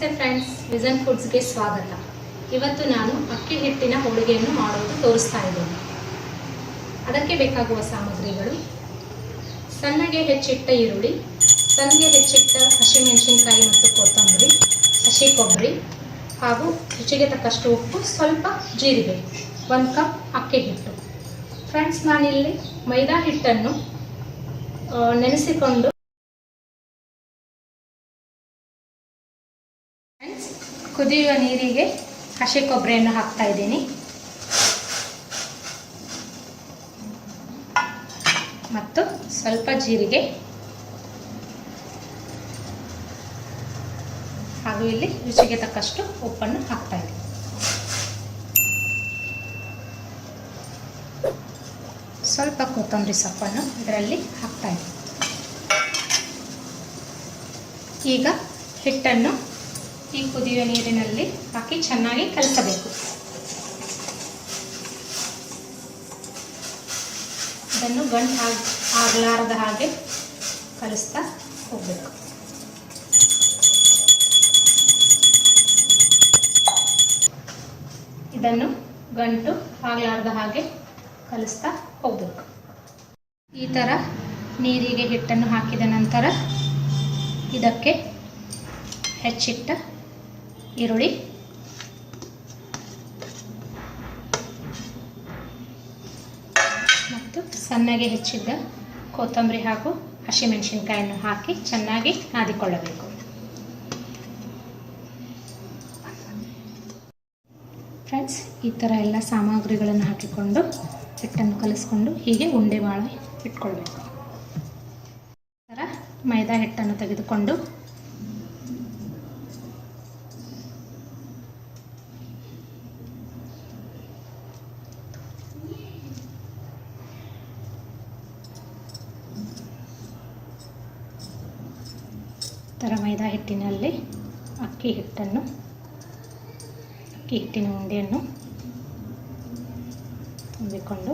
ನಮಸ್ತೆ friends vision ಫುಡ್ಸ್ಗೆ ಸ್ವಾಗತ. ಇವತ್ತು ನಾನು ಅಕ್ಕಿ ಹಿಟ್ಟಿನ ಹೋಳಿಗೆಯನ್ನು ಮಾಡೋದು ತೋರಿಸ್ತಾ ಇದ್ದೇನೆ. ಅದಕ್ಕೆ ಬೇಕಾಗುವ ಸಾಮಗ್ರಿಗಳು. ಸಣ್ಣಗೆ ಹೆಚ್ಚಿಟ್ಟ ಈರುಳ್ಳಿ, ಸಣ್ಣಗೆ ಹೆಚ್ಚಿಟ್ಟ ಹಸಿಮೆಣಸಿನಕಾಯಿ ಮತ್ತು ಕೊತ್ತಂಬರಿ, ಹಸಿ ಕೊಬ್ಬರಿ ಹಾಗೂ ರುಚಿಗೆ ತಕ್ಕಷ್ಟು ಉಪ್ಪು, ಸ್ವಲ್ಪ ಜೀರಿಗೆ, ಒಂದು ಕಪ್ ಅಕ್ಕಿ ಹಿಟ್ಟು. ಫ್ರೆಂಡ್ಸ್, ನಾನಿಲ್ಲಿ ಮೈದಾ ಹಿಟ್ಟನ್ನು ನೆನೆಸಿಕೊಂಡು ಕುದಿಯುವ ನೀರಿಗೆ ಹಸಿ ಕೊಬ್ಬರಿಯನ್ನು ಹಾಕ್ತಾ ಇದ್ದೀನಿ. ಮತ್ತು ಸ್ವಲ್ಪ ಜೀರಿಗೆ. ಹಾಗೂ ಇಲ್ಲಿ ರುಚಿಗೆ ತಕ್ಕಷ್ಟು ಉಪ್ಪನ್ನು ಹಾಕ್ತಾ ಇದ್ದೀನಿ. ಸ್ವಲ್ಪ ಕೊತ್ತಂಬರಿ ಸೊಪ್ಪನ್ನು ಇದರಲ್ಲಿ ಹಾಕ್ತಾ ಇದ್ದೀನಿ. ಈಗ ಹಿಟ್ಟನ್ನು ಈ ಕುದಿಯುವ ನೀರಿನಲ್ಲಿ ಹಾಕಿ ಚೆನ್ನಾಗಿ ಕಲಸಬೇಕು. ಇದನ್ನು ಗಂಟು ಆಗ, ಆಗಲಾರದ ಹಾಗೆ ಕಲಿಸ್ತಾ ಹೋಗಬೇಕು. ಇದನ್ನು ಗಂಟು ಆಗಲಾರದ ಹಾಗೆ ಕಲಿಸ್ತಾ ಹೋಗಬೇಕು. ಈ ಥರ ನೀರಿಗೆ ಹಿಟ್ಟನ್ನು ಹಾಕಿದ ನಂತರ ಇದಕ್ಕೆ ಹೆಚ್ಚಿಟ್ಟ ಈರುಳ್ಳಿ. ಮತ್ತು ಸಣ್ಣಗೆ ಹೆಚ್ಚಿದ್ದ ಕೊತ್ತಂಬರಿ ಹಾಗೂ ಹಸಿಮೆಣಸಿನಕಾಯನ್ನು ಹಾಕಿ ಚೆನ್ನಾಗಿ ನಾದಿಕೊಳ್ಳಬೇಕು. ಫ್ರೆಂಡ್ಸ್, ಈ ಥರ ಎಲ್ಲ ಸಾಮಗ್ರಿಗಳನ್ನು ಹಾಕಿಕೊಂಡು ಹಿಟ್ಟನ್ನು ಕಲಿಸ್ಕೊಂಡು ಹೀಗೆ ಉಂಡೆ ಮಾಡಿ ಇಟ್ಕೊಳ್ಬೇಕು. ಥರ ಮೈದಾ ಹಿಟ್ಟನ್ನು ತೆಗೆದುಕೊಂಡು ಥರ ಮೈದಾ ಹಿಟ್ಟಿನಲ್ಲಿ ಅಕ್ಕಿ ಹಿಟ್ಟನ್ನು ಅಕ್ಕಿ ಹಿಟ್ಟಿನ ಉಂಡೆಯನ್ನು ತುಂಬಿಕೊಂಡು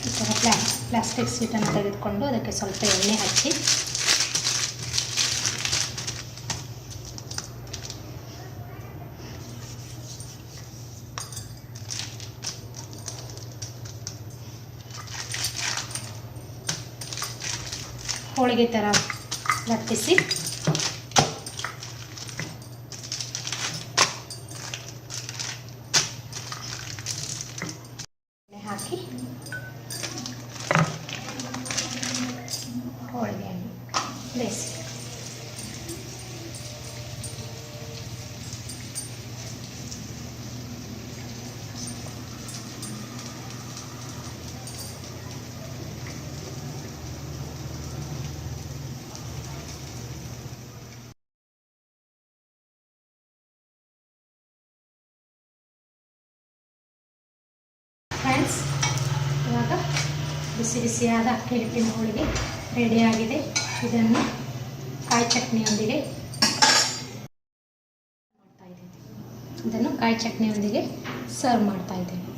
ಈ ಥರ ಪ್ಲಾ ಪ್ಲಾಸ್ಟಿಕ್ ಸ್ವೀಟನ್ನು ತೆಗೆದುಕೊಂಡು ಅದಕ್ಕೆ ಸ್ವಲ್ಪ ಎಣ್ಣೆ ಹಚ್ಚಿ ಹೋಳಿಗೆ ಥರ ಲಟ್ಟಿಸಿ. ಎಣ್ಣೆ ಹಾಕಿ. ಹೋಳಿಗೆಯನ್ನು ಬೇಯಿಸಿ. ಫ್ರೆಂಡ್ಸ್ ಇವಾಗ ಬಿಸಿ ಬಿಸಿಯಾದ ಅಕ್ಕಿ ಹೋಳಿಗೆ ರೆಡಿಯಾಗಿದೆ ಇದನ್ನು ಕಾಯಿ ಚಟ್ನಿಯೊಂದಿಗೆ ಇದನ್ನು ಕಾಯಿ ಚಟ್ನಿಯೊಂದಿಗೆ ಸರ್ವ್ ಮಾಡ್ತಾ ಇದ್ದೀನಿ.